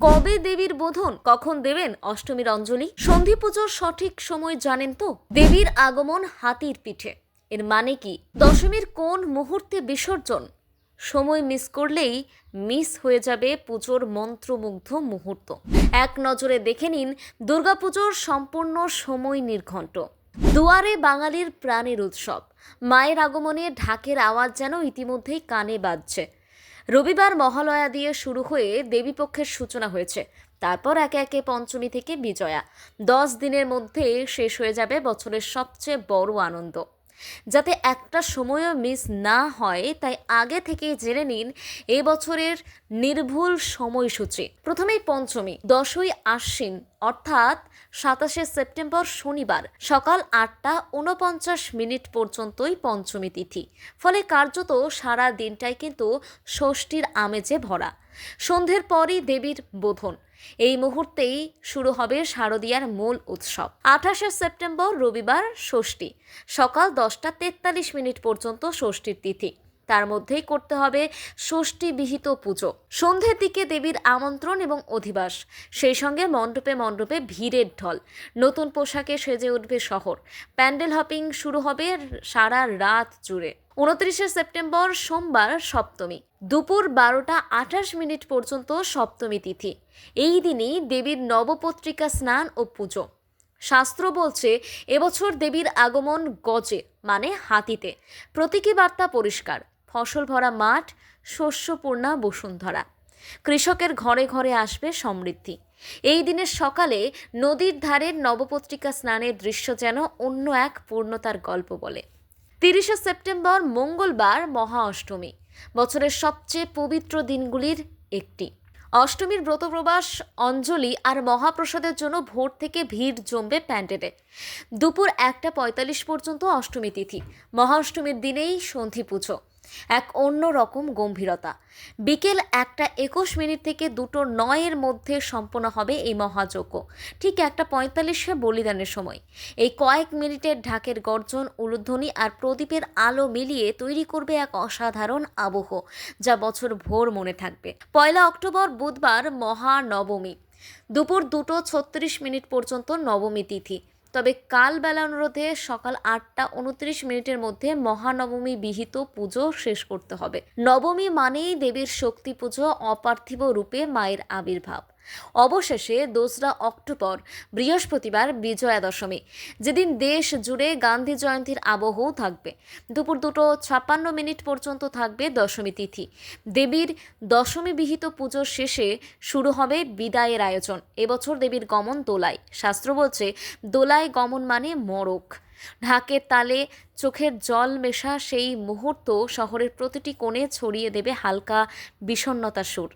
কবে দেবীর বোধন, কখন দেবেন অষ্টমীর অঞ্জলি? সন্ধি পুজোর সঠিক সময় জানেন তো? দেবীর আগমন হাতির পিঠে। এর মানে কি? দশমীর কোন মুহূর্তে বিসর্জন? সময় মিস করলেই মিস হয়ে যাবে পুজোর মন্ত্রমুগ্ধ মুহূর্ত। এক নজরে দেখে নিন দুর্গাপুজোর সম্পূর্ণ সময় নির্ঘণ্ট। দুয়ারে বাঙালির প্রাণের উৎসব। মায়ের আগমনে ঢাকের আওয়াজ যেন ইতিমধ্যেই কানে বাজছে। রবিবার মহালয়া দিয়ে শুরু হয়ে দেবীপক্ষের সূচনা হয়েছে। তারপর একে একে পঞ্চমী থেকে বিজয়া। দশ দিনের মধ্যে শেষ হয়ে যাবে বছরের সবচেয়ে বড় আনন্দ। যাতে একটা সময়ও মিস না হয়, তাই আগে থেকেই জেনে নিন এ বছরের নির্ভুল সময়সূচি। প্রথমেই পঞ্চমী, দশই আশ্বিন, অর্থাৎ সাতাশে সেপ্টেম্বর শনিবার, সকাল আটটা উনপঞ্চাশ মিনিট পর্যন্তই পঞ্চমী তিথি। ফলে কার্যত সারা দিনটাই কিন্তু ষষ্ঠীর আমেজে ভরা। সন্ধ্যের পরই দেবীর বোধন। এই মুহূর্তেই শুরু হবে শারদীয়ার মূল উৎসব। আঠাশে সেপ্টেম্বর রবিবার ষষ্ঠী। সকাল দশটা তেতাল্লিশ মিনিট পর্যন্ত ষষ্ঠীর তিথি। তার মধ্যেই করতে হবে ষষ্ঠী বিহিত পুজো। সন্ধ্যের দিকে দেবীর আমন্ত্রণ এবং অধিবাস। সেই সঙ্গে মণ্ডপে মণ্ডপে ভিড়ের ঢল। নতুন পোশাকে সেজে উঠবে শহর। প্যান্ডেল হপিং শুরু হবে সারা রাত জুড়ে। উনত্রিশে সেপ্টেম্বর সোমবার সপ্তমী। দুপুর বারোটা আঠাশ মিনিট পর্যন্ত সপ্তমী তিথি। এই দিনই দেবীর নবপত্রিকা স্নান ও পুজো। শাস্ত্র বলছে, এবছর দেবীর আগমন গজে মানে হাতিতে। প্রতীকী বার্তা পরিষ্কার, ফসল ভরা মাঠ, শস্যপূর্ণা বসুন্ধরা। কৃষকের ঘরে ঘরে আসবে সমৃদ্ধি। এই দিনের সকালে নদীর ধারের নবপত্রিকা স্নানের দৃশ্য যেন অন্য এক পূর্ণতার গল্প বলে। তিরিশে সেপ্টেম্বর মঙ্গলবার মহা অষ্টমী, বছরের সবচেয়ে পবিত্র দিনগুলির একটি। অষ্টমীর ব্রতপ্রবাস অঞ্জলি আর মহাপ্রসাদের জন্য ভোর থেকে ভিড় জমবে প্যান্ডেলে। দুপুর একটা পঁয়তাল্লিশ পর্যন্ত অষ্টমী তিথি। মহা অষ্টমীর দিনেই সন্ধি পুজো। এক অন্য রকম গম্ভীরতা। বিকেল একটা একুশ মিনিট থেকে দুটো নয়ের মধ্যে সম্পন্ন হবে এই মহাযজ্ঞ। ঠিক একটা পঁয়তাল্লিশে বলিদানের সময়। এই কয়েক মিনিটের ঢাকের গর্জন, উলুধ্বনি আর প্রদীপের আলো মিলিয়ে তৈরি করবে এক অসাধারণ আবহ, যা বছর ভোর মনে থাকবে। পয়লা অক্টোবর বুধবার মহানবমী। দুপুর দুটো ছত্রিশ মিনিট পর্যন্ত নবমী তিথি। তবে কাল বেলা অনুরোধে সকাল আটটা উনত্রিশ মিনিটের মধ্যে মহানবমী বিহিত পুজো শেষ করতে হবে। নবমী মানেই দেবীর শক্তি পুজো অপার্থিব রূপে মায়ের আবির্ভাব। অবশেষে দোসরা অক্টোবর, বৃহস্পতিবার বিজয়া দশমী যেদিন দেশ জুড়ে গান্ধী জয়ন্তীর আবহও থাকবে। দুপুর দুটো ছাপ্পান্ন মিনিট পর্যন্ত থাকবে দশমী তিথি। দেবীর দশমী বিহিত পুজোর শেষে শুরু হবে বিদায়ের আয়োজন। এবছর দেবীর গমন দোলায়। শাস্ত্র বলছে, দোলায় গমন মানে মরক ঢাকের তালে চোখের জল মেশা সেই মুহূর্ত শহরের প্রতিটি কোণে ছড়িয়ে দেবে হালকা বিষণ্ণতার সুর।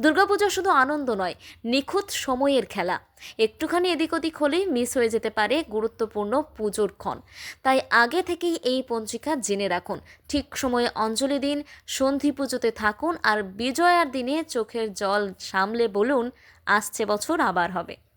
দুর্গাপূজা শুধু আনন্দ নয়, নিখুঁত সময়ের খেলা। একটুখানি এদিক ওদিক হলেই মিস হয়ে যেতে পারে গুরুত্বপূর্ণ পুজোর ক্ষণ। তাই আগে থেকেই এই পঞ্জিকা জেনে রাখুন। ঠিক সময়ে অঞ্জলি দিন, সন্ধি পুজোতে থাকুন আর বিজয়ার দিনে চোখের জল সামলে বলুন, আসছে বছর আবার হবে।